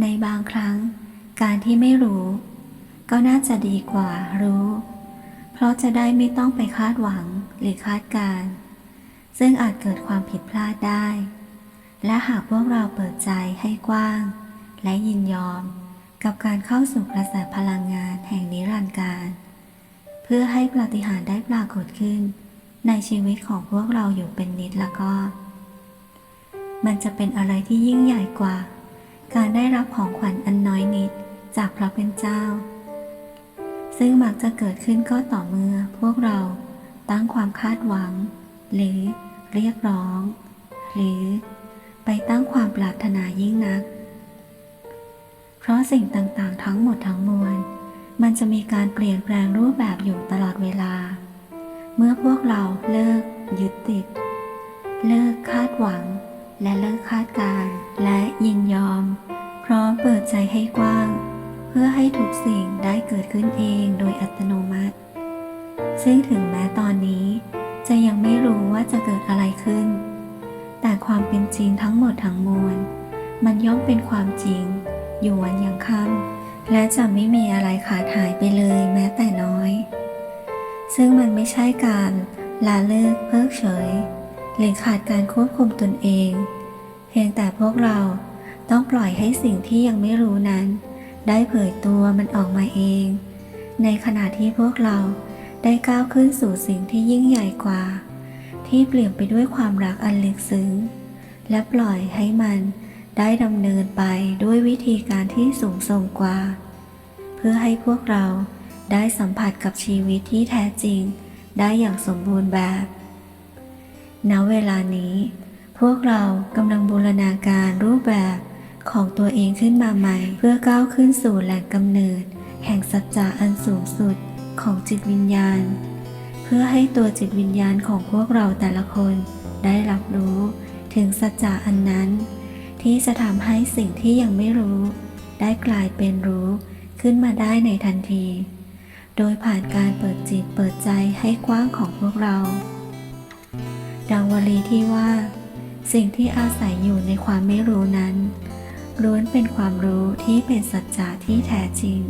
ในบางครั้ง การที่ไม่รู้ ก็น่าจะดีกว่ารู้ เพราะจะได้ไม่ต้องไปคาดหวังหรือคาดการ์ซึ่งอาจเกิดความผิดพลาดได้ และหากพวกเราเปิดใจให้กว้าง และยินยอมกับการเข้าสู่กระแสพลังงานแห่งนิรันดร์การ เพื่อให้ปาฏิหาริย์ได้ปรากฏขึ้น ในชีวิตของพวกเราอยู่เป็นนิดแล้วก็ มันจะเป็นอะไรที่ยิ่งใหญ่กว่า การได้รับของขวัญอันน้อยนิดจากพระเป็นเจ้า ซึ่งมักจะเกิดขึ้นก็ต่อเมื่อพวกเราตั้งความคาดหวัง หรือเรียกร้อง หรือไปตั้งความปรารถนายิ่งนัก เพราะสิ่งต่างๆ ทั้งหมดทั้งมวล มันจะมีการเปลี่ยนแปลงรูปแบบอยู่ตลอดเวลา เมื่อพวกเราเลิกยึดติด เลิกคาดหวัง และเลิกคาดการณ์และยินยอม พร้อมเปิดใจให้กว้าง เพื่อให้ทุกสิ่งได้เกิดขึ้นเองโดยอัตโนมัติ ซึ่งถึงแม้ตอนนี้ จะยังไม่รู้ว่าจะเกิดอะไรขึ้น แต่ความเป็นจริงทั้งหมดทั้งมวล มันย่อมเป็นความจริง อยู่วันยังค่ำและจะไม่มีอะไรขาดหายไปเลยแม้แต่น้อย ซึ่งมันไม่ใช่การละเลิกเพิกเฉย หรือขาดการควบคุมตนเอง เพียงแต่พวกเราต้องปล่อยให้สิ่งที่ยังไม่รู้นั้น ได้เผยตัวมันออกมาเอง ในขณะที่พวกเราได้ก้าวขึ้นสู่สิ่งที่ยิ่งใหญ่กว่า ที่เปลี่ยนไปด้วยความรักอันลึกซึ้ง และปล่อยให้มันได้ดำเนินไปด้วยวิธีการที่สูงส่งกว่า เพื่อให้พวกเราได้สัมผัสกับชีวิตที่แท้จริง ได้อย่างสมบูรณ์แบบ ณเวลานี้ พวกเรากำลังบูรณาการรูปแบบของตัวเองขึ้นมาใหม่ เพื่อก้าวขึ้นสู่แหล่งกำเนิด แห่งสัจจะอันสูงสุดของจิตวิญญาณ เพื่อให้ตัวจิตวิญญาณของพวกเราแต่ละคนได้รับรู้ถึงสัจจะอันนั้น ที่จะทำให้สิ่งที่ยังไม่รู้ ได้กลายเป็นรู้ขึ้นมาได้ในทันที โดยผ่านการเปิดจิตเปิดใจให้กว้างของพวกเรา ดังวลีที่ว่า สิ่งที่อาศัยอยู่ในความไม่รู้นั้นล้วนเป็นความรู้ที่เป็นสัจจะที่แท้จริง